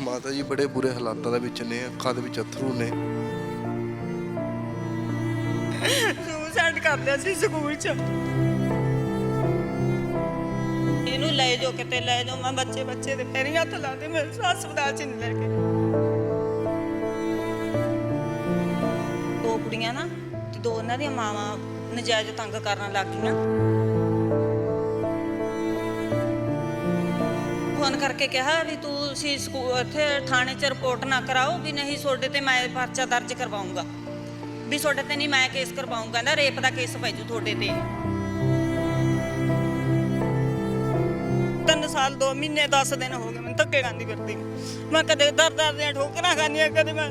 ਮਾਤਾ ਜੀ ਬੜੇ ਬੁਰੇ ਹਾਲਾਤਾਂ ਦੇ ਵਿੱਚ ਨੇ, ਅੱਖਾਂ ਦੇ ਵਿੱਚ ਅਥਰੂ ਨੇ। ਸੁਸਾਈਡ ਕਰਦੇ ਸੀ ਸਕੂਲ ਚ। ਇਹਨੂੰ ਲੈ ਜਾਓ, ਕਿਤੇ ਲੈ ਜਾਓ। ਮੈਂ ਬੱਚੇ ਬੱਚੇ ਦੇ ਹੀ ਹੱਥ ਲਾਉਂਦੇ ਮੈਂ ਹਸਪਤਾਲ ਚ ਨਹੀਂ ਲੈ ਕੇ। ਦੋ ਕੁੜੀਆਂ ਨਾ, ਤੇ ਦੋ ਉਹਨਾਂ ਦੀਆਂ ਮਾਵਾਂ ਨਜਾਇਜ਼ ਤੰਗ ਕਰਨ ਲੱਗ ਗਈਆਂ। ਫੋਨ ਕਰਕੇ ਕਿਹਾ ਵੀ ਤੂੰ ਸੀ ਸਕੂ- ਇੱਥੇ ਥਾਣੇ 'ਚ ਰਿਪੋਰਟ ਨਾ ਕਰਾਓ ਵੀ ਨਹੀਂ ਤੁਹਾਡੇ ਤੇ ਮੈਂ ਪਰਚਾ ਦਰਜ ਕਰਵਾਉਂਗਾ। ਵੀ ਤੁਹਾਡੇ ਤੇ ਨਹੀਂ ਮੈਂ ਕੇਸ ਕਰਵਾਉਂਗਾ ਨਾ ਰੇਪ ਦਾ ਕੇਸ ਪੈ ਜੂ ਤੁਹਾਡੇ ਤੇ। ਤਿੰਨ ਸਾਲ 2 ਮਹੀਨੇ 10 ਦਿਨ ਹੋ ਗਏ ਮੈਨੂੰ ਧੱਕੇ ਖਾਂਦੀ ਫਿਰਦੀ ਨੂੰ। ਮੈਂ ਕਦੇ ਦਰ ਦਰ ਦੀਆਂ ਠੋਕਰਾਂ ਖਾਂਦੀਆਂ, ਕਦੇ ਮੈਂ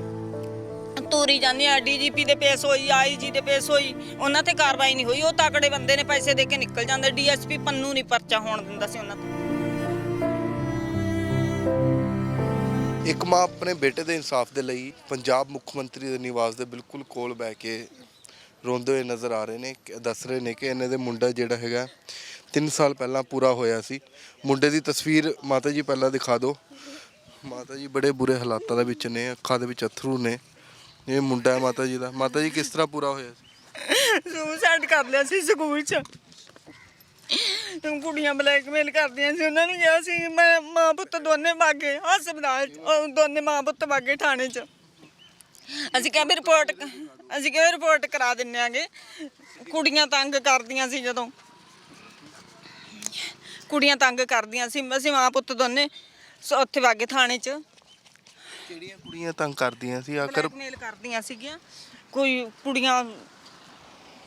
ਤੋਰੀ ਜਾਂਦੀ ਆ ਡੀਜੀਪੀ ਦੇ ਪੇਸ ਹੋਈ ਆਈਜੀ ਦੇ ਪੇਸ ਹੋਈ, ਉਹਨਾਂ ਤੇ ਕਾਰਵਾਈ ਨਹੀਂ ਹੋਈ, ਉਹ ਤਕੜੇ ਬੰਦੇ ਨੇ ਪੈਸੇ ਦੇ ਕੇ ਨਿਕਲ ਜਾਂਦੇ ਡੀਐਸਪੀ ਪੰਨੂ ਨਹੀਂ ਪਰਚਾ ਹੋਣ ਦਿੰਦਾ ਸੀ ਉਹਨਾਂ ਤੋਂ। ਇੱਕ ਮਾਂ ਆਪਣੇ ਬੇਟੇ ਦੇ ਇਨਸਾਫ ਦੇ ਲਈ ਪੰਜਾਬ ਮੁੱਖ ਮੰਤਰੀ ਦੇ ਨਿਵਾਸ ਦੇ ਬਿਲਕੁਲ ਕੋਲ ਬਹਿ ਕੇ ਰੋਂਦੇ ਹੋਏ ਨਜ਼ਰ ਆ ਰਹੇ ਨੇ ਦੱਸ ਰਹੇ ਨੇ ਕਿ ਇਹਨਾਂ ਦੇ ਮੁੰਡਾ ਜਿਹੜਾ ਹੈਗਾ 3 ਸਾਲ ਪਹਿਲਾਂ ਪੂਰਾ ਹੋਇਆ ਸੀ। ਮੁੰਡੇ ਦੀ ਤਸਵੀਰ ਮਾਤਾ ਜੀ ਪਹਿਲਾਂ ਦਿਖਾ ਦਿਓ। ਮਾਤਾ ਜੀ ਬੜੇ ਬੁਰੇ ਹਾਲਾਤਾਂ ਦੇ ਵਿੱਚ ਨੇ, ਅੱਖਾਂ ਦੇ ਵਿੱਚ ਅਥਰੂ ਨੇ। ਇਹ ਮੁੰਡਾ ਹੈ ਮਾਤਾ ਜੀ ਦਾ। ਮਾਤਾ ਜੀ ਕਿਸ ਤਰ੍ਹਾਂ ਪੂਰਾ ਹੋਇਆ ਸੀ? ਸੁਸਾਈਡ ਕਰ ਲਿਆ ਸੀ ਸਕੂਲ 'ਚ। ਕੁੜੀਆਂ ਬਲੈਕਮੇਲ ਕਰਦੀਆਂ ਸੀ ਉਹਨਾਂ ਨੇ ਕਿਹਾ ਸੀ ਮੈਂ ਮਾਂ ਪੁੱਤ ਦੋਨੇ ਭਾਗੇ ਹਸਪਤਾਲ 'ਚ, ਉਹ ਦੋਨੇ ਮਾਂ ਪੁੱਤ ਭਾਗੇ ਥਾਣੇ 'ਚ। ਅਸੀਂ ਕਿਹਾ ਵੀ ਰਿਪੋਰਟ ਅਸੀਂ ਕਿਹਾ ਰਿਪੋਰਟ ਕਰਾ ਦਿੰਨੇ ਆਂਗੇ। ਕੁੜੀਆਂ ਤੰਗ ਕਰਦੀਆਂ ਸੀ ਜਦੋਂ। ਕੁੜੀਆਂ ਤੰਗ ਕਰਦੀਆਂ ਸੀ ਅਸੀਂ ਮਾਂ ਪੁੱਤ ਦੋਨੇ ਸੋ ਉੱਥੇ ਵਾਗੇ ਥਾਣੇ 'ਚ। ਕਿਹੜੀਆਂ ਕੁੜੀਆਂ ਤੰਗ ਕਰਦੀਆਂ ਸੀ? ਆਖਰ ਬਲੈਕਮੇਲ ਕਰਦੀਆਂ ਸੀਗੀਆਂ। ਕੋਈ ਕੁੜੀਆਂ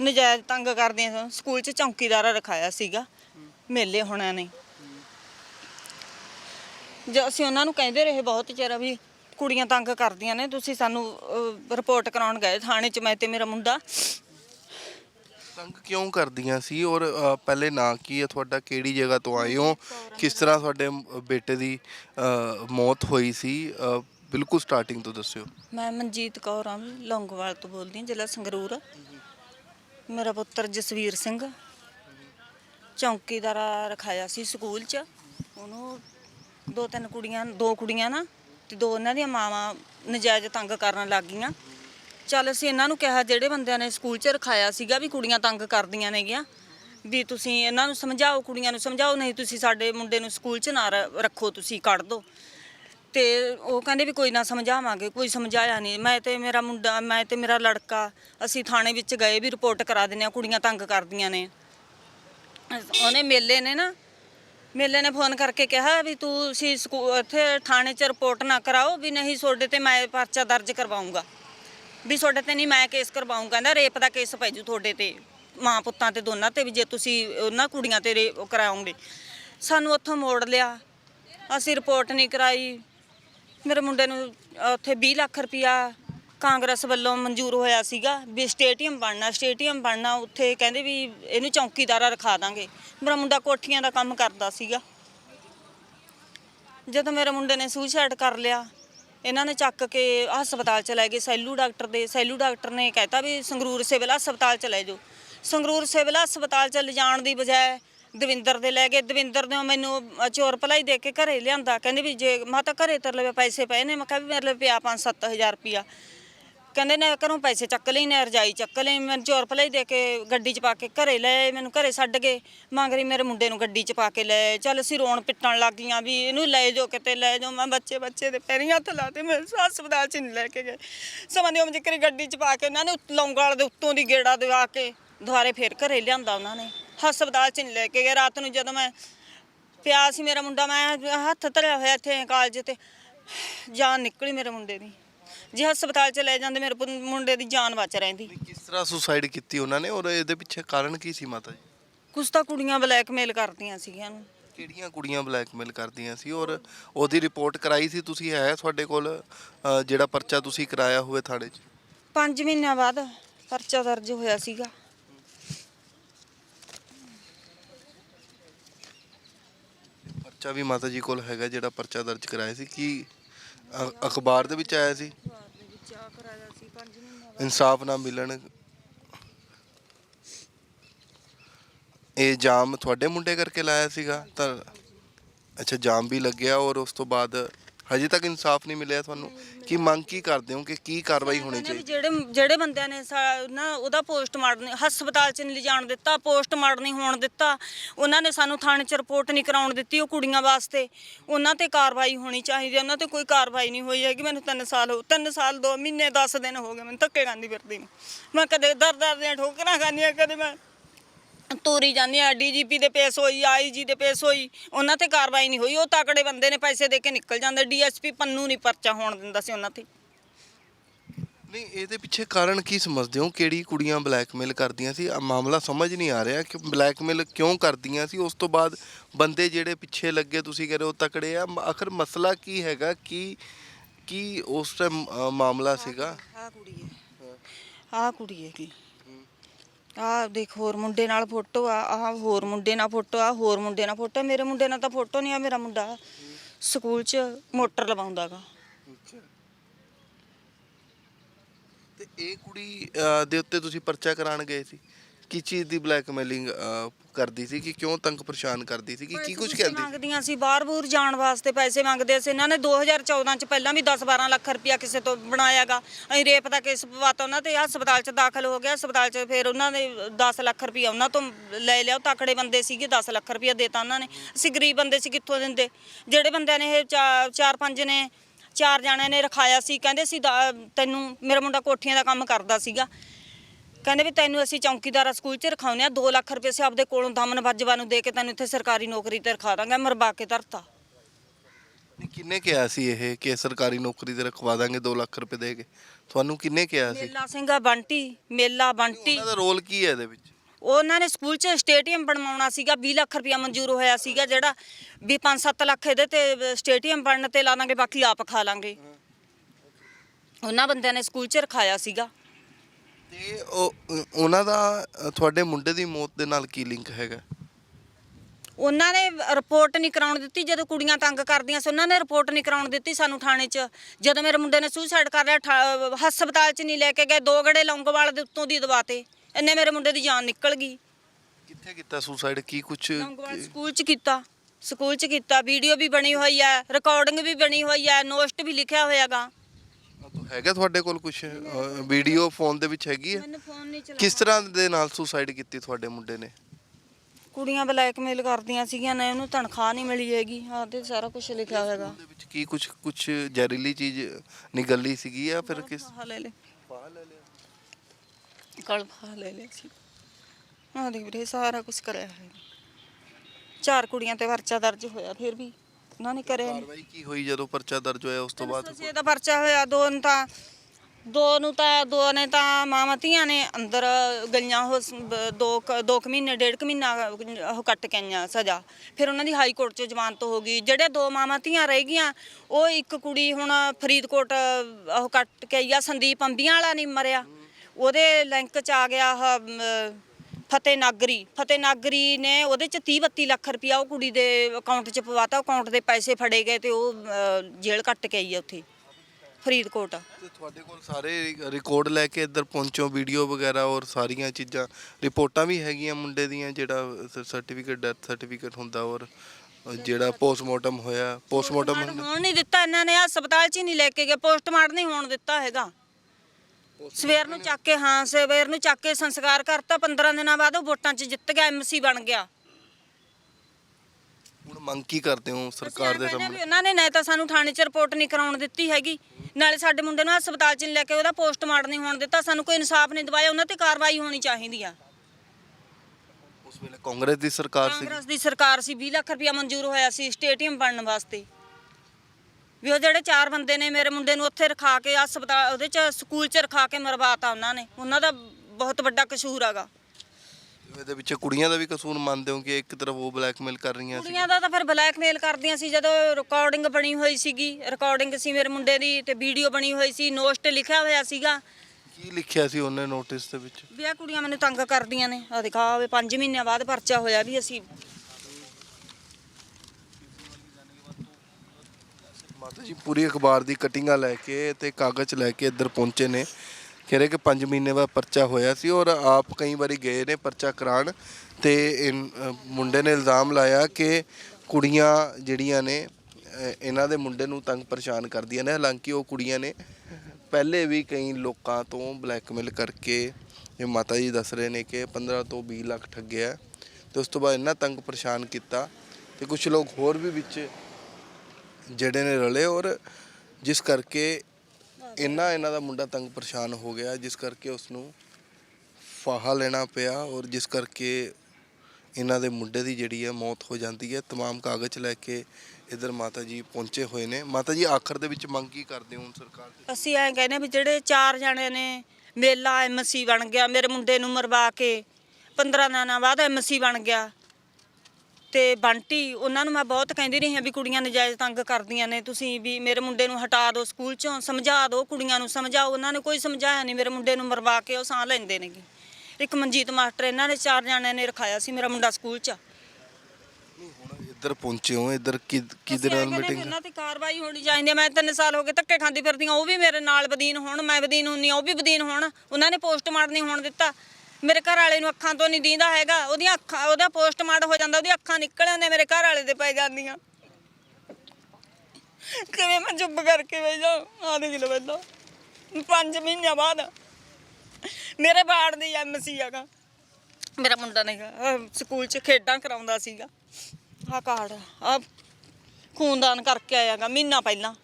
ਨਜਾਇਜ਼ ਤੰਗ ਕਰਦੀਆਂ ਸਨ ਸਕੂਲ 'ਚ ਚੌਕੀਦਾਰਾ ਰਖਾਇਆ ਸੀਗਾ। ਮੇਲੇ ਹੋਣਾ ਨੇ। ਜੇ ਅਸੀਂ ਉਹਨਾਂ ਨੂੰ ਕਹਿੰਦੇ ਰਹੇ ਬਹੁਤ ਚਿਰ ਵੀ ਕੁੜੀਆਂ ਤੰਗ ਕਰਦੀਆਂ ਨੇ। ਤੁਸੀਂ ਸਾਨੂੰ ਅਹ, ਰਿਪੋਰਟ ਕਰਾਉਣ ਗਏ ਥਾਣੇ 'ਚ ਮੈਂ ਤੇ ਮੇਰਾ ਮੁੰਡਾ। ਤੰਗ ਕਿਉਂ ਕਰਦੀਆਂ ਸੀ? ਔਰ ਅ, ਪਹਿਲੇ ਨਾਂ ਕੀ ਹੈ ਤੁਹਾਡਾ ਕਿਹੜੀ ਜਗ੍ਹਾ ਤੋਂ ਆਏ ਹੋ? ਕਿਸ ਤਰ੍ਹਾਂ ਤੁਹਾਡੇ ਮ- ਬੇਟੇ ਦੀ ਅ, ਮੌਤ ਹੋਈ ਸੀ? ਅ, ਬਿਲਕੁਲ ਸਟਾਰਟਿੰਗ ਤੋਂ ਦੱਸਿਓ। ਮੈਂ ਮਨਜੀਤ ਕੌਰ ਹਾਂ ਲੌਂਗੋਵਾਲ ਤੋਂ ਬੋਲਦੀ ਹਾਂ ਜ਼ਿਲ੍ਹਾ ਸੰਗਰੂਰ। ਮੇਰਾ ਪੁੱਤਰ ਜਸਵੀਰ ਸਿੰਘ ਚੌਂਕੀਦਾਰਾ ਰਖਾਇਆ ਸੀ ਸਕੂਲ 'ਚ। ਉਹਨੂੰ ਦੋ ਤਿੰਨ ਕੁੜੀਆਂ, ਦੋ ਕੁੜੀਆਂ ਨਾ ਤੇ ਦੋ ਉਹਨਾਂ ਦੀਆਂ ਮਾਵਾਂ ਨਜਾਇਜ਼ ਤੰਗ ਕਰਨ ਲੱਗ ਗਈਆਂ। ਚੱਲ ਅਸੀਂ ਇਹਨਾਂ ਨੂੰ ਕਿਹਾ, ਜਿਹੜੇ ਬੰਦਿਆਂ ਨੇ ਸਕੂਲ 'ਚ ਰਖਾਇਆ ਸੀਗਾ ਵੀ ਕੁੜੀਆਂ ਤੰਗ ਕਰਦੀਆਂ ਨੇਗੀਆਂ, ਵੀ ਤੁਸੀਂ ਇਹਨਾਂ ਨੂੰ ਸਮਝਾਓ, ਕੁੜੀਆਂ ਨੂੰ ਸਮਝਾਓ, ਨਹੀਂ ਤੁਸੀਂ ਸਾਡੇ ਮੁੰਡੇ ਨੂੰ ਸਕੂਲ 'ਚ ਨਾ ਰ- ਰੱਖੋ, ਤੁਸੀਂ ਕੱਢ ਦਿਓ ਤੇ ਉਹ ਕਹਿੰਦੇ ਵੀ ਕੋਈ ਨਾ ਸਮਝਾਵਾਂਗੇ, ਕੋਈ ਸਮਝਾਇਆ ਨਹੀਂ ਮੈਂ ਤੇ ਮੇਰਾ ਮੁੰਡਾ, ਮੈਂ ਤੇ ਮੇਰਾ ਲੜਕਾ, ਅਸੀਂ ਥਾਣੇ ਵਿੱਚ ਗਏ ਵੀ ਰਿਪੋਰਟ ਕਰਾ ਦਿੰਦੇ ਆ ਕੁੜੀਆਂ ਤੰਗ ਕਰਦੀਆਂ ਨੇ। ਉਹਨੇ ਮੇਲੇ ਨੇ ਨਾ, ਮੇਲੇ ਨੇ ਫੋਨ ਕਰਕੇ ਕਿਹਾ ਵੀ ਤੂੰ ਸੀ ਸਕੂ, ਇੱਥੇ ਥਾਣੇ 'ਚ ਰਿਪੋਰਟ ਨਾ ਕਰਾਓ ਵੀ ਨਹੀਂ ਤੁਹਾਡੇ ਤੇ ਮੈਂ ਪਰਚਾ ਦਰਜ ਕਰਵਾਉਂਗਾ। ਵੀ ਤੁਹਾਡੇ ਤੇ ਨਹੀਂ ਮੈਂ ਕੇਸ ਕਰਵਾਉਂਗਾ। ਕਹਿੰਦਾ ਰੇਪ ਦਾ ਕੇਸ ਪੈ ਜੂ ਤੁਹਾਡੇ ਤੇ, ਮਾਂ ਪੁੱਤਾਂ ਤੇ ਦੋਨਾਂ ਤੇ ਵੀ ਜੇ ਤੁਸੀਂ ਉਹਨਾਂ ਕੁੜੀਆਂ ਤੇ ਰੇ- ਉਹ ਸਾਨੂੰ ਉੱਥੋਂ ਮੋੜ ਲਿਆ। ਅਸੀਂ ਰਿਪੋਰਟ ਨਹੀਂ ਕਰਾਈ। ਮੇਰੇ ਮੁੰਡੇ ਨੂੰ ਉੱਥੇ 20 ਲੱਖ ਰੁਪਇਆ ਕਾਂਗਰਸ ਵੱਲੋਂ ਮਨਜ਼ੂਰ ਹੋਇਆ ਸੀਗਾ ਵੀ ਸਟੇਡੀਅਮ ਬਣਨਾ ਸਟੇਡੀਅਮ ਬਣਨਾ, ਉੱਥੇ ਕਹਿੰਦੇ ਵੀ ਇਹਨੂੰ ਚੌਕੀਦਾਰਾ ਰਖਾ ਦਾਂਗੇ। ਮੇਰਾ ਮੁੰਡਾ ਕੋਠੀਆਂ ਦਾ ਕੰਮ ਕਰਦਾ ਸੀਗਾ। ਜਦੋਂ ਮੇਰੇ ਮੁੰਡੇ ਨੇ ਸੁਸਾਈਡ ਕਰ ਲਿਆ, ਇਹਨਾਂ ਨੇ ਚੱਕ ਕੇ ਹਸਪਤਾਲ ਚ ਲੈ ਗਏ, ਸੈਲੂ ਡਾਕਟਰ ਦੇ, ਸੈਲੂ ਡਾਕਟਰ ਨੇ ਕਹਿਤਾ ਵੀ ਸੰਗਰੂਰ ਸਿਵਲ ਹਸਪਤਾਲ ਚ ਲੈ ਜਾਓ। ਸੰਗਰੂਰ ਸਿਵਲ ਹਸਪਤਾਲ ਚ ਲਿਜਾਣ ਦੀ ਬਜਾਏ ਦਵਿੰਦਰ ਦੇ ਲੈ ਗਏ। ਦਵਿੰਦਰ ਨੇ ਮੈਨੂੰ ਚੋਰ ਭਲਾਈ ਦੇ ਕੇ ਘਰੇ ਲਿਆਂਦਾ। ਕਹਿੰਦੇ ਵੀ ਜੇ ਮੈਂ ਤਾਂ ਘਰੇ ਤੇਰੇ ਲਵੇ ਪੈਸੇ ਪਏ ਨੇ। ਮੈਂ ਕਿਹਾ ਵੀ ਮੇਰੇ ਲਵੇ ਪਿਆ 5-7000 ਰੁਪਿਆ ਕਹਿੰਦੇ ਨੇ ਘਰੋਂ ਪੈਸੇ ਚੱਕ ਲਈ ਨੇ, ਰਜਾਈ ਚੱਕ ਲਈ ਮੈਨੂੰ ਚੋਰ ਭਲਾਈ ਦੇ ਕੇ ਗੱਡੀ 'ਚ ਪਾ ਕੇ ਘਰੇ ਲੈ ਮੈਨੂੰ ਘਰੇ ਛੱਡ ਗਏ। ਮੰਗਰੀ ਮੇਰੇ ਮੁੰਡੇ ਨੂੰ ਗੱਡੀ 'ਚ ਪਾ ਕੇ ਲੈ ਚੱਲ ਅਸੀਂ ਰੋਣ ਪਿੱਟਣ ਲੱਗ ਗਈਆਂ ਵੀ ਇਹਨੂੰ ਲੈ ਜਾਓ, ਕਿਤੇ ਲੈ ਜਾਓ। ਮੈਂ ਬੱਚੇ ਬੱਚੇ ਦੇ ਪੈਰੀਂ ਹੱਥ ਲਾਤੇ ਮੈਂ ਹਸਪਤਾਲ 'ਚ ਨਹੀਂ ਲੈ ਕੇ ਗਏ। ਸਮਝਿਓ ਮੈਂ ਜਿਕਰੀ ਗੱਡੀ 'ਚ ਪਾ ਕੇ ਉਹਨਾਂ ਨੇ ਲੌਂਗਾਲ ਦੇ ਉੱਤੋਂ ਦੀ ਗੇੜਾ ਦਿਵਾ ਕੇ ਦੁਆਰੇ ਫੇਰ ਘਰੇ ਲਿਆਂਦਾ ਉਹਨਾਂ ਨੇ। ਹਸਪਤਾਲ 'ਚ ਨਹੀਂ ਲੈ ਕੇ ਗਏ ਰਾਤ ਨੂੰ ਜਦੋਂ ਮੈਂ ਪਿਆ ਸੀ ਮੇਰਾ ਮੁੰਡਾ ਮੈਂ ਹੱਥ ਧਰਿਆ ਹੋਇਆ ਇੱਥੇ ਕਾਲਜ ਤੇ। ਜਾਨ ਨਿਕਲੀ ਮੇਰੇ ਮੁੰਡੇ ਦੀ। ਜੇ ਹਸਪਤਾਲ 'ਚ ਲੈ ਜਾਂਦੇ ਮੇਰੇ ਪੁੰ- ਮੁੰਡੇ ਦੀ ਜਾਨ ਬਚ ਰਹਿੰਦੀ। ਕਿਸ ਤਰ੍ਹਾਂ ਸੁਸਾਈਡ ਕੀਤੀ ਉਹਨਾਂ ਨੇ? ਔਰ ਇਹਦੇ ਪਿੱਛੇ ਕਾਰਨ ਕੀ ਸੀ ਮਾਤਾ ਜੀ? ਕੁਛ ਤਾਂ ਕੁੜੀਆਂ ਬਲੈਕਮੇਲ ਕਰਦੀਆਂ ਸੀਗੀਆਂ ਨੂੰ। ਕਿਹੜੀਆਂ ਕੁੜੀਆਂ ਬਲੈਕਮੇਲ ਕਰਦੀਆਂ ਸੀ? ਔਰ ਉਹਦੀ ਰਿਪੋਰਟ ਕਰਾਈ ਸੀ ਤੁਸੀਂ? ਹੈ ਤੁਹਾਡੇ ਕੋਲ ਅ, ਜਿਹੜਾ ਪਰਚਾ ਤੁਸੀਂ ਕਰਾਇਆ ਹੋਵੇ ਥਾਣੇ 'ਚ? 5 ਮਹੀਨਿਆਂ ਬਾਅਦ ਪਰਚਾ ਦਰਜ ਹੋਇਆ ਸੀਗਾ। ਪਰਚਾ ਵੀ ਮਾਤਾ ਜੀ ਕੋਲ ਹੈਗਾ ਜਿਹੜਾ ਪਰਚਾ ਦਰਜ ਕਰਾਇਆ ਸੀ ਕੀ ਅ- ਅਖਬਾਰ ਦੇ ਵਿੱਚ ਆਇਆ ਸੀ? ਇਨਸਾਫ ਨਾ ਮਿਲਣ। ਇਹ ਜਾਮ ਤੁਹਾਡੇ ਮੁੰਡੇ ਕਰਕੇ ਲਾਇਆ ਸੀਗਾ? ਤਾਂ ਅੱਛਾ ਜਾਮ ਵੀ ਲੱਗਿਆ ਔਰ ਉਸ ਤੋਂ ਬਾਅਦ ਹਜੇ ਤੱਕ ਇਨਸਾਫ ਨਹੀਂ ਮਿਲਿਆ ਤੁਹਾਨੂੰ? ਕੀ ਮੰਗ ਕੀ ਕਰਦੇ ਹੋ ਕਿ ਕੀ ਕਾਰਵਾਈ ਹੋਣੀ ਕਹਿੰਦੇ ਵੀ ਚਾਹੀਦੀ? ਜਿਹੜੇ ਜਿਹੜੇ ਬੰਦਿਆਂ ਨੇ ਸਾ- ਨਾ ਉਹਦਾ ਪੋਸਟਮਾਰਟਮ ਹਸਪਤਾਲ 'ਚ ਨਹੀਂ ਲਿਜਾਣ ਦਿੱਤਾ ਪੋਸਟਮਾਰਟਮ ਨਹੀਂ ਹੋਣ ਦਿੱਤਾ ਉਹਨਾਂ ਨੇ ਸਾਨੂੰ ਥਾਣੇ 'ਚ ਰਿਪੋਰਟ ਨਹੀਂ ਕਰਾਉਣ ਦਿੱਤੀ ਉਹ ਕੁੜੀਆਂ ਵਾਸਤੇ। ਉਹਨਾਂ ਤੇ ਕਾਰਵਾਈ ਹੋਣੀ ਚਾਹੀਦੀ ਹੈ ਉਹਨਾਂ ਤੇ ਕੋਈ ਕਾਰਵਾਈ ਨਹੀਂ ਹੋਈ ਹੈਗੀ ਮੈਨੂੰ 3 ਸਾਲ ਹੋ 3 ਸਾਲ 2 ਮਹੀਨੇ 10 ਦਿਨ ਹੋ ਗਏ ਮੈਨੂੰ ਧੱਕੇ ਖਾਂਦੀ ਫਿਰਦੀ ਨੂੰ। ਮੈਂ ਕਦੇ ਦਰ ਦਰ ਦੀਆਂ ਠੋਕਰਾਂ ਖਾਂਦੀ ਹਾਂ ਕਦੇ ਮੈਂ ਤੋਰੀ ਜਾਂਦੀ ਆ ਡੀਜੀਪੀ ਦੇ ਪੇਸ ਹੋਈ ਆਈਜੀ ਦੇ ਪੇਸ ਹੋਈ ਉਹਨਾਂ ਤੇ ਕਾਰਵਾਈ ਨਹੀਂ ਹੋਈ ਉਹ ਤਕੜੇ ਬੰਦੇ ਨੇ ਪੈਸੇ ਦੇ ਕੇ ਨਿਕਲ ਜਾਂਦੇ ਡੀਐਸਪੀ ਪੰਨੂ ਨਹੀਂ ਪਰਚਾ ਹੋਣ ਦਿੰਦਾ ਸੀ ਉਹਨਾਂ ਤੇ। ਨਹੀਂ ਇਹਦੇ ਪਿੱਛੇ ਕਾਰਨ ਕੀ ਸਮਝਦੇ ਹੋ? ਕਿਹੜੀ ਕੁੜੀਆਂ ਬਲੈਕਮੇਲ ਕਰਦੀਆਂ ਸੀ? ਆਹ ਮਾਮਲਾ ਸਮਝ ਨਹੀਂ ਆ ਰਿਹਾ ਕਿ ਬਲੈਕਮੇਲ ਕਿਉਂ ਕਰਦੀਆਂ ਸੀ? ਉਸ ਤੋਂ ਬਾਅਦ ਬੰਦੇ ਜਿਹੜੇ ਪਿੱਛੇ ਲੱਗੇ ਤੁਸੀਂ ਕਹ ਰਹੇ ਹੋ ਤਕੜੇ ਆ ਆਖਰ ਮਸਲਾ ਕੀ ਹੈਗਾ? ਕੀ ਕੀ ਉਸ ਟਾਈਮ ਮਾਮਲਾ ਸੀਗਾ? ਆ ਕੁੜੀ ਹੈ। ਆ ਕੁੜੀ ਹੈ ਕੀ ਆ ਦੇਖ ਹੋਰ ਮੁੰਡੇ ਨਾਲ ਫੋਟੋ ਆ ਆ ਹੋਰ ਮੁੰਡੇ ਨਾਲ ਫੋਟੋ ਆ ਹੋਰ ਮੁੰਡੇ ਨਾਲ ਫੋਟੋ ਮੇਰੇ ਮੁੰਡੇ ਨਾਲ ਤਾਂ ਫੋਟੋ ਨਹੀਂ ਆ ਮੇਰਾ ਮੁੰਡਾ ਸਕੂਲ 'ਚ ਮੋਟਰ ਲਵਾਉਂਦਾਗਾ ਤੇ ਇਹ ਕੁੜੀ ਅਹ, ਦੇ ਉੱਤੇ ਤੁਸੀਂ ਪਰਚਾ ਕਰਾਉਣ ਗਏ ਸੀ? ਕੀ ਚੀਜ਼ ਦੀ ਬਲੈਕਮੇਲਿੰਗ ਕਰਦੀ ਸੀ ਕਿ ਕਿਉਂ ਤੰਗ ਪਰੇਸ਼ਾਨ ਕਰਦੀ ਸੀ? ਕਿ ਕੀ ਕੁਝ ਪੈਸੇ ਕਹਿੰਦੀ ਮੰਗਦੀਆਂ ਸੀ ਬਾਹਰ-ਬੂਰ ਜਾਣ ਵਾਸਤੇ ਪੈਸੇ ਮੰਗਦੇ ਸੀ। ਇਹਨਾਂ ਨੇ 2014 ਚ ਪਹਿਲਾਂ ਵੀ 10-12 ਲੱਖ ਰੁਪਇਆ ਕਿਸੇ ਤੋਂ ਬਣਾਇਆਗਾ। ਅਸੀਂ ਰੇਪ ਦਾ ਕੇਸ ਪਵਾਤਾ ਉਹਨਾਂ ਤੇ ਹਸਪਤਾਲ ਚ ਦਾਖਲ ਹੋ ਗਿਆ। ਹਸਪਤਾਲ ਚ ਫਿਰ ਉਹਨਾਂ ਨੇ 10 ਲੱਖ ਰੁਪਇਆ ਉਹਨਾਂ ਤੋਂ ਲੈ ਲਿਆ। ਉਹ ਤਕੜੇ ਬੰਦੇ ਸੀਗੇ 10 ਲੱਖ ਰੁਪਇਆ ਦੇਤਾ ਉਹਨਾਂ ਨੇ। ਅਸੀਂ ਗਰੀਬ ਬੰਦੇ ਸੀ ਕਿੱਥੋਂ ਦਿੰਦੇ? ਜਿਹੜੇ ਬੰਦਿਆਂ ਨੇ ਇਹ ਚਾਰ ਪੰਜ ਨੇ ਚਾਰ ਜਣਿਆਂ ਨੇ ਰਖਾਇਆ ਸੀ ਕਹਿੰਦੇ ਸੀ ਤੈਨੂੰ ਮੇਰਾ ਮੁੰਡਾ ਕੋਠੀਆਂ ਦਾ ਕੰਮ ਕਰਦਾ ਸੀਗਾ। ਕਹਿੰਦੇ ਵੀ ਤੈਨੂੰ ਅਸੀਂ ਚੌਂਕੀਦਾਰਾ ਸਕੂਲ 'ਚ ਰਖਾਉਂਦੇ ਆ 2 ਲੱਖ ਰੁਪਏ ਅਸੀਂ ਆਪਦੇ ਕੋਲੋਂ ਦਮਨ ਵੱਜਵਾ ਨੂੰ ਦੇ ਕੇ ਤੈਨੂੰ ਇੱਥੇ ਸਰਕਾਰੀ ਨੌਕਰੀ ਤੇ ਰਖਾ ਦਾਂਗੇ ਮਰਵਾ ਕੇ ਧਰਤਾ। ਨਹੀਂ, ਕਿੰਨੇ ਕਿਹਾ ਸੀ ਇਹ ਕਿ ਸਰਕਾਰੀ ਨੌਕਰੀ ਤੇ ਰਖਵਾ ਦਾਂਗੇ 2 ਲੱਖ ਰੁਪਏ ਦੇ ਕੇ? ਤੁਹਾਨੂੰ ਕਿੰਨੇ ਕਿਹਾ ਸੀ? ਮੇਲਾ ਸਿੰਘਾ ਬੰਟੀ ਮੇਲਾ ਬੰਟੀ। ਉਹਨਾਂ ਦਾ ਰੋਲ ਕੀ ਹੈ ਇਹਦੇ ਵਿੱਚ? ਉਹਨਾਂ ਨੇ ਸਕੂਲ 'ਚ ਸਟੇਡੀਅਮ ਬਣਵਾਉਣਾ ਸੀਗਾ 20 ਲੱਖ ਰੁਪਇਆ ਮਨਜ਼ੂਰ ਹੋਇਆ ਸੀਗਾ ਜਿਹੜਾ ਵੀ 5-7 ਲੱਖ ਇਹਦੇ ਤੇ ਸਟੇਡੀਅਮ ਬਣਨ ਤੇ ਲਾ ਦਾਂਗੇ ਬਾਕੀ ਆਪ ਖਾ ਲਾਂਗੇ। ਉਹਨਾਂ ਬੰਦਿਆਂ ਨੇ ਸਕੂਲ 'ਚ ਰਖਾਇਆ ਸੀਗਾ। ਤੇ ਉਹ ਉਹਨਾਂ ਦਾ ਅ, ਤੁਹਾਡੇ ਮੁੰਡੇ ਦੀ ਮੌਤ ਦੇ ਨਾਲ ਕੀ ਲਿੰਕ ਹੈਗਾ? ਉਹਨਾਂ ਨੇ ਰਿਪੋਰਟ ਨਹੀਂ ਕਰਾਉਣ ਦਿੱਤੀ ਜਦੋਂ ਕੁੜੀਆਂ ਤੰਗ ਕਰਦੀਆਂ ਸੀ ਉਹਨਾਂ ਨੇ ਰਿਪੋਰਟ ਨਹੀਂ ਕਰਾਉਣ ਦਿੱਤੀ ਸਾਨੂੰ ਥਾਣੇ 'ਚ। ਜਦੋਂ ਮੇਰੇ ਮੁੰਡੇ ਨੇ ਸੁਸਾਈਡ ਕਰ ਲਿਆ ਠਾ- ਹਸਪਤਾਲ 'ਚ ਨਹੀਂ ਲੈ ਕੇ ਗਏ ਦੋ ਗੜੇ ਲੌਂਗੋਵਾਲ ਦੇ ਉੱਤੋਂ ਦੀ ਦਵਾਤੇ ਇੰਨੇ ਮੇਰੇ ਮੁੰਡੇ ਦੀ ਜਾਨ ਨਿਕਲ ਗਈ। ਕਿੱਥੇ ਕੀਤਾ ਸੁਸਾਈਡ ਕੀ ਕੁਝ ਲੌਂਗੋਵਾਲ ਸਕੂਲ 'ਚ ਕੀਤਾ। ਸਕੂਲ 'ਚ ਕੀਤਾ ਵੀਡੀਓ ਵੀ ਬਣੀ ਹੋਈ ਹੈ ਰਿਕਾਰਡਿੰਗ ਵੀ ਬਣੀ ਹੋਈ ਹੈ ਨੋਸਟ ਵੀ ਲਿਖਿਆ ਹੋਇਆਗਾ। ਹੈਗਾ ਤੁਹਾਡੇ ਕੋਲ ਕੁਝ ਵੀਡੀਓ ਫੋਨ ਦੇ ਵਿੱਚ ਹੈਗੀ ਹੈ ਮੈਨੂੰ ਫੋਨ ਨਹੀਂ ਕਿਸ ਤਰ੍ਹਾਂ ਦੇ ਨਾਲ ਸੁਸਾਈਡ ਕੀਤੀ ਤੁਹਾਡੇ ਮੁੰਡੇ ਨੇ? ਕੁੜੀਆਂ ਬਲੈਕਮੇਲ ਕਰਦੀਆਂ ਸੀਗੀਆਂ ਨਾ ਉਹਨੂੰ ਤਨਖਾਹ ਨਹੀਂ ਮਿਲੀ ਹੈਗੀ। ਹਾਂ ਤੇ ਸਾਰਾ ਕੁਝ ਲਿਖਿਆ ਹੋਇਆਗਾ ਉਹਦੇ ਵਿੱਚ ਕੀ ਕੁਝ ਕੁਝ ਜ਼ਹਿਰੀਲੀ ਚੀਜ਼ ਨਿਗਲੀ ਸੀਗੀ ਜਾਂ ਫਿਰ ਕਿਸ ਫਾਹਾ ਲੈ ਲੈ ਕਲ ਫਾਹਾ ਲੈ ਲੈ ਸੀ। ਹਾਂ ਦੇ ਵੀਰੇ ਸਾਰਾ ਕੁਝ ਕਰਿਆ ਹੈ ਚਾਰ ਕੁੜੀਆਂ ਤੇ ਪਰਚਾ ਦਰਜ ਹੋਇਆ ਫਿਰ ਵੀ ਉਹਨਾਂ ਨੇ ਨਹੀਂ ਕਾਰਵਾਈ ਕੀ ਹੋਈ ਜਦੋਂ ਪਰਚਾ ਦਰਜ ਹੋਇਆ ਉਸ ਤੋਂ ਬਾਅਦ ਛੇ ਦਾ ਪਰਚਾ ਹੋਇਆ ਦੋ ਨੂੰ ਤਾਂ ਦੋ ਨੂੰ ਤਾਂ ਦੋ ਨੇ ਤਾਂ ਮਾਵਾਂ ਧੀਆਂ ਨੇ ਅੰਦਰ ਗਈਆਂ ਉਹ ਸ- ਬ- ਦੋ ਕੁ- ਦੋ ਕੁ ਮਹੀਨੇ ਡੇਢ ਕੁ ਮਹੀਨਾ ਉਹ ਕੱਟ ਕੇ ਆਈਆਂ ਸਜ਼ਾ। ਫਿਰ ਉਹਨਾਂ ਦੀ ਹਾਈ ਕੋਰਟ 'ਚ ਜ਼ਮਾਨਤ ਹੋ ਗਈ। ਜਿਹੜੇ ਦੋ ਮਾਵਾਂ ਧੀਆਂ ਰਹਿ ਗਈਆਂ ਉਹ ਇੱਕ ਕੁੜੀ ਹੁਣ ਫਰੀਦਕੋਟ ਉਹ ਕੱਟ ਕੇ ਆਈ ਆ ਸੰਦੀਪ ਅੰਬੀਆਂ ਵਾਲਾ ਨਹੀਂ ਮਰਿਆ। ਉਹਦੇ ਲਿੰਕ 'ਚ ਆ ਗਿਆ ਫਤਿਹ ਨਾਗਰੀ ਫਤਿਹ ਨਾਗਰੀ ਨੇ ਉਹਦੇ 'ਚ 30 32 ਲੱਖ ਰੁਪਇਆ ਉਹ ਕੁੜੀ ਦੇ ਅਕਾਊਂਟ 'ਚ ਪਵਾਤਾ ਅਕਾਊਂਟ ਦੇ ਪੈਸੇ ਫੜੇ ਗਏ ਤੇ ਉਹ ਜੇਲ੍ਹ ਕੱਟ ਕੇ ਆਈ ਆ ਉੱਥੇ ਫਰੀਦਕੋਟ। ਤੇ ਤੁਹਾਡੇ ਕੋਲ ਸਾਰੇ ਰਿਕਾਰਡ ਲੈ ਕੇ ਇੱਧਰ ਪਹੁੰਚੋ ਵੀਡੀਓ ਵਗੈਰਾ ਔਰ ਸਾਰੀਆਂ ਚੀਜ਼ਾਂ ਰਿਪੋਰਟਾਂ ਵੀ ਹੈਗੀਆਂ ਮੁੰਡੇ ਦੀਆਂ ਜਿਹੜਾ ਸਰਟੀਫਿਕੇਟ ਡੈਥ ਸਰਟੀਫਿਕੇਟ ਹੁੰਦਾ ਔਰ ਜਿਹੜਾ ਪੋਸਟਮਾਰਟਮ ਹੋਇਆ ਪੋਸਟਮਾਰਟਮ ਪੋਸਟਮਾਰਟਮ ਹੋਣ ਨਹੀਂ ਦਿੱਤਾ ਇਹਨਾਂ ਨੇ ਹਸਪਤਾਲ 'ਚ ਹੀ ਨਹੀਂ ਲੈ ਕੇ ਗਏ ਪੋਸਟਮਾਰਟਮ ਨਹੀਂ ਹੋਣ ਦਿੱਤਾ ਹੈਗਾ। ਸਵੇਰ ਨੂੰ ਚੱਕ ਕੇ ਹਾਂ ਸਵੇਰ ਨੂੰ ਚੱਕ ਕੇ ਸੰਸਕਾਰ ਕਰਤਾ 15 ਦਿਨਾਂ ਬਾਅਦ ਉਹ ਵੋਟਾਂ 'ਚ ਜਿੱਤ ਗਿਆ ਐਮਸੀ ਬਣ ਗਿਆ। ਹੁਣ ਮੰਗ ਕੀ ਕਰਦੇ ਹੋ ਸਰਕਾਰ ਦੇ ਸਾਹਮਣੇ? ਉਹਨਾਂ ਨੇ ਨਾ ਤਾਂ ਸਾਨੂੰ ਥਾਣੇ 'ਚ ਰਿਪੋਰਟ ਨਹੀਂ ਕਰਾਉਣ ਦਿੱਤੀ ਹੈਗੀ ਨਾਲੇ ਸਾਡੇ ਮੁੰਡੇ ਨੂੰ ਹਸਪਤਾਲ 'ਚ ਨਹੀਂ ਲੈ ਕੇ ਉਹਦਾ ਪੋਸਟਮਾਰਟਮ ਨਹੀਂ ਹੋਣ ਦਿੱਤਾ ਸਾਨੂੰ ਕੋਈ ਇਨਸਾਫ ਨਹੀਂ ਦਿਵਾਇਆ ਉਹਨਾਂ ਤੇ ਕਾਰਵਾਈ ਹੋਣੀ ਚਾਹੀਦੀ ਆ। ਉਸ ਵੇਲੇ ਕਾਂਗਰਸ ਦੀ ਸਰਕਾਰ ਸੀ ਕਾਂਗਰਸ ਦੀ ਸਰਕਾਰ ਸੀ 20 ਲੱਖ ਰੁਪਇਆ ਮਨਜ਼ੂਰ ਹੋਇਆ ਸੀ ਸਟੇਡੀਅਮ ਬਣਨ ਵਾਸਤੇ। ਵੀ ਉਹ ਜਿਹੜੇ ਚਾਰ ਬੰਦੇ ਨੇ ਮੇਰੇ ਮੁੰਡੇ ਨੂੰ ਉੱਥੇ ਰਖਾ ਕੇ ਹਸਪਤਾਲ ਉਹਦੇ ਚ ਸਕੂਲ ਚ ਰਖਾ ਕੇ ਮਰਵਾਤਾ ਉਹਨਾਂ ਨੇ। ਉਹਨਾਂ ਦਾ ਬਹੁਤ ਵੱਡਾ ਕਸੂਰ ਹੈਗਾ। ਇਹਦੇ ਵਿੱਚ ਕੁੜੀਆਂ ਦਾ ਵੀ ਕਸੂਰ ਮੰਨਦੇ ਹੋ ਕਿ ਇੱਕ ਤਰਫ ਉਹ ਬਲੈਕਮੇਲ ਕਰ ਰਹੀਆਂ ਸੀ? ਕੁੜੀਆਂ ਦਾ ਤਾਂ ਫਿਰ ਬਲੈਕਮੇਲ ਕਰਦੀਆਂ ਸੀ ਜਦੋਂ ਰਿਕਾਰਡਿੰਗ ਬਣੀ ਹੋਈ ਸੀਗੀ। ਰਿਕਾਰਡਿੰਗ ਸੀ ਮੇਰੇ ਮੁੰਡੇ ਦੀ ਤੇ ਵੀਡੀਓ ਬਣੀ ਹੋਈ ਸੀ। ਨੋਸਟ ਲਿਖਿਆ ਹੋਇਆ ਸੀਗਾ। ਕੀ ਲਿਖਿਆ ਸੀ ਉਹਨੇ ਨੋਟਿਸ ਦੇ ਵਿੱਚ? ਵੀ ਆਹ ਕੁੜੀਆਂ ਮੈਨੂੰ ਤੰਗ ਕਰਦੀਆਂ ਨੇ। ਆ ਦਿਖਾ ਵੇ 5 ਮਹੀਨਿਆਂ ਬਾਅਦ ਪਰਚਾ ਹੋਇਆ ਵੀ ਅਸੀਂ ਮਾਤਾ ਜੀ ਪੂਰੀ ਅਖਬਾਰ ਦੀ ਕਟਿੰਗਾਂ ਲੈ ਕੇ ਤੇ ਕਾਗਜ਼ ਲੈ ਕੇ ਇੱਧਰ ਪਹੁੰਚੇ ਨੇ। ਕਹਿ ਕਿ 5 ਮਹੀਨੇ ਬਾਅਦ ਪਰਚਾ ਹੋਇਆ ਸੀ ਔਰ ਆਪ ਕਈ ਵਾਰੀ ਗਏ ਨੇ ਪਰਚਾ ਕਰਾਉਣ ਤੇ ਇਨ- ਅ, ਮੁੰਡੇ ਨੇ ਇਲਜ਼ਾਮ ਲਾਇਆ ਕਿ ਕੁੜੀਆਂ ਜਿਹੜੀਆਂ ਨੇ ਅ, ਇਹਨਾਂ ਦੇ ਮੁੰਡੇ ਨੂੰ ਤੰਗ ਪਰੇਸ਼ਾਨ ਕਰਦੀਆਂ ਨੇ। ਹਾਲਾਂਕਿ ਉਹ ਕੁੜੀਆਂ ਨੇ ਪਹਿਲੇ ਵੀ ਕਈ ਲੋਕਾਂ ਤੋਂ ਬਲੈਕਮੇਲ ਕਰਕੇ ਇਹ ਮਾਤਾ ਜੀ ਦੱਸ ਰਹੇ ਨੇ ਕਿ 15 ਤੋਂ 20 ਲੱਖ ਠੱਗਿਆ ਤੇ ਉਸ ਤੋਂ ਬਾਅਦ ਇੰਨਾ ਤੰਗ ਪਰੇਸ਼ਾਨ ਕੀਤਾ ਤੇ ਕੁਝ ਲੋਕ ਹੋਰ ਵੀ ਵਿੱਚ ਜਿਹੜੇ ਨੇ ਰਲੇ ਔਰ ਜਿਸ ਕਰਕੇ ਇੰਨਾ ਇਹਨਾਂ ਦਾ ਮੁੰਡਾ ਤੰਗ ਪਰੇਸ਼ਾਨ ਹੋ ਗਿਆ ਜਿਸ ਕਰਕੇ ਉਸ ਨੂੰ ਫਾਹਾ ਲੈਣਾ ਪਿਆ ਔਰ ਜਿਸ ਕਰਕੇ ਇਹਨਾਂ ਦੇ ਮੁੰਡੇ ਦੀ ਜਿਹੜੀ ਹੈ ਮੌਤ ਹੋ ਜਾਂਦੀ ਹੈ तमाम ਕਾਗਜ਼ ਲੈ ਕੇ ਇਧਰ ਮਾਤਾ ਜੀ ਪਹੁੰਚੇ ਹੋਏ ਨੇ ਮਾਤਾ ਜੀ ਆਖਰ ਦੇ ਵਿੱਚ ਮੰਗ ਕੀ ਕਰਦੇ ਹੋ ਹੁਣ ਸਰਕਾਰ ਤੋਂ ਅਸੀਂ ਐਂ ਕਹਿੰਦੇ ਹਾਂ ਵੀ ਜਿਹੜੇ ਚਾਰ ਜਣੇ ਨੇ ਮੇਲਾ ਐਮਸੀ ਬਣ ਗਿਆ ਮੇਰੇ ਮੁੰਡੇ ਨੂੰ ਮਰਵਾ ਕੇ 15 ਦਿਨਾਂ ਬਾਅਦ ਐਮਸੀ ਬਣ ਗਿਆ ਤੇ ਬੰਟੀ ਉਹਨਾਂ ਨੂੰ ਮੈਂ ਬਹੁਤ ਕਹਿੰਦੀ ਰਹੀ ਹਾਂ ਵੀ ਕੁੜੀਆਂ ਨਜਾਇਜ਼ ਤੰਗ ਕਰਦੀਆਂ ਨੇ। ਤੁਸੀਂ ਵੀ ਮੇਰੇ ਮੁੰਡੇ ਨੂੰ ਹਟਾ ਦਿਓ ਸਕੂਲ ਚੋਂ ਸਮਝਾ ਦਿਓ ਕੁੜੀਆਂ ਨੂੰ ਸਮਝਾਓ। ਉਹਨਾਂ ਨੇ ਕੋਈ ਸਮਝਾਇਆ ਨਹੀਂ ਮੇਰੇ ਮੁੰਡੇ ਨੂੰ ਮਰਵਾ ਕੇ ਉਹ ਸਾਹ ਲੈਂਦੇ ਨੇਗੇ। ਇੱਕ ਮਨਜੀਤ ਮਾਸਟਰ ਇਹਨਾਂ ਨੇ ਚਾਰ ਜਣਿਆਂ ਨੇ ਰਖਾਇਆ ਸੀ ਮੇਰਾ ਮੁੰਡਾ ਸਕੂਲ 'ਚ। ਇੱਧਰ ਪਹੁੰਚੇ ਹੋ ਇੱਧਰ ਕਿ ਕਿਹਦੇ ਨਾਲ ਮੀਟਿੰਗ ਉਹਨਾਂ ਤੇ ਕਾਰਵਾਈ ਹੋਣੀ ਚਾਹੀਦੀ ਮੈਂ ਤਿੰਨ ਸਾਲ ਹੋ ਗਏ ਧੱਕੇ ਖਾਂਦੀ ਫਿਰਦੀ ਉਹ ਵੀ ਮੇਰੇ ਨਾਲ ਬਦੀਨ ਹੋਣ ਮੈਂ ਬਦੀਨ ਹੁੰਨੀ ਉਹ ਵੀ ਬਦੀਨ ਹੋਣ। ਉਹਨਾਂ ਨੇ ਪੋਸਟਮਾਰਟਮ ਨਹੀਂ ਹੋਣ ਦਿੱਤਾ। ਮੇਰੇ ਘਰ ਵਾਲੇ ਨੂੰ ਅੱਖਾਂ ਤੋਂ ਨਹੀਂ ਦੀਂਦਾ ਹੈਗਾ। ਉਹਦੀਆਂ ਅੱਖਾਂ ਉਹਦਾ ਪੋਸਟਮਾਰਟਮ ਹੋ ਜਾਂਦਾ, ਉਹਦੀਆਂ ਅੱਖਾਂ ਨਿਕਲ ਜਾਂਦੀਆਂ, ਮੇਰੇ ਘਰ ਵਾਲੇ ਦੇ ਪੈ ਜਾਂਦੀਆਂ। ਕਿਵੇਂ ਮੈਂ ਚੁੱਪ ਕਰਕੇ ਬਹਿ ਜਾ ਆ ਦੇਖ ਲਓ ਪਹਿਲਾਂ। ਪੰਜ ਮਹੀਨਿਆਂ ਬਾਅਦ। ਮੇਰੇ ਬਾੜ ਦੀ ਐਮਸੀ ਹੈਗਾ। ਮੇਰਾ ਮੁੰਡਾ ਨਹੀਂ ਸਕੂਲ 'ਚ ਖੇਡਾਂ ਕਰਾਉਂਦਾ ਸੀਗਾ। ਆਹ ਕਾਰਡ ਆ ਖੂਨਦਾਨ ਕਰਕੇ ਆਇਆਗਾ ਮਹੀਨਾ ਪਹਿਲਾਂ।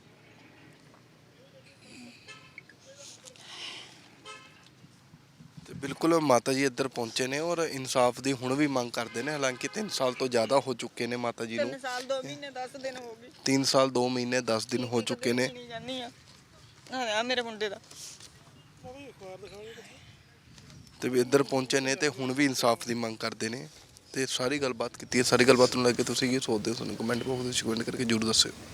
ਬਿਲਕੁਲ ਮਾਤਾ ਜੀ ਇੱਧਰ ਪਹੁੰਚੇ ਨੇ ਔਰ ਇਨਸਾਫ ਦੀ ਹੁਣ ਵੀ ਮੰਗ ਕਰਦੇ ਨੇ ਹਾਲਾਂਕਿ 3 ਸਾਲ ਤੋਂ ਜ਼ਿਆਦਾ ਹੋ ਚੁੱਕੇ ਨੇ ਮਾਤਾ ਜੀ ਨੂੰ। ਤਿੰਨ ਸਾਲ 2 ਮਹੀਨੇ 10 ਦਿਨ ਹੋ ਗਏ। 3 ਸਾਲ 2 ਮਹੀਨੇ 10 ਦਿਨ ਹੋ ਚੁੱਕੇ ਨੇ। ਨਹੀਂ ਜਾਨੀ ਆ। ਆ ਮੇਰੇ ਮੁੰਡੇ ਦਾ। ਤੇ ਵੀ ਇੱਧਰ ਪਹੁੰਚੇ ਨੇ ਤੇ ਹੁਣ ਵੀ ਇਨਸਾਫ ਦੀ ਮੰਗ ਕਰਦੇ ਨੇ। ਤੇ ਸਾਰੀ ਗੱਲਬਾਤ ਕੀਤੀ ਹੈ। ਸਾਰੀ ਗੱਲਬਾਤ ਨੂੰ ਲੈ ਕੇ ਤੁਸੀਂ ਕੀ ਸੋਚਦੇ ਹੋ? ਸਾਨੂੰ ਕਮੈਂਟ ਬਾਕਸ ਵਿੱਚ ਕਮੈਂਟ ਕਰਕੇ ਜਰੂਰ ਦੱਸਿਓ।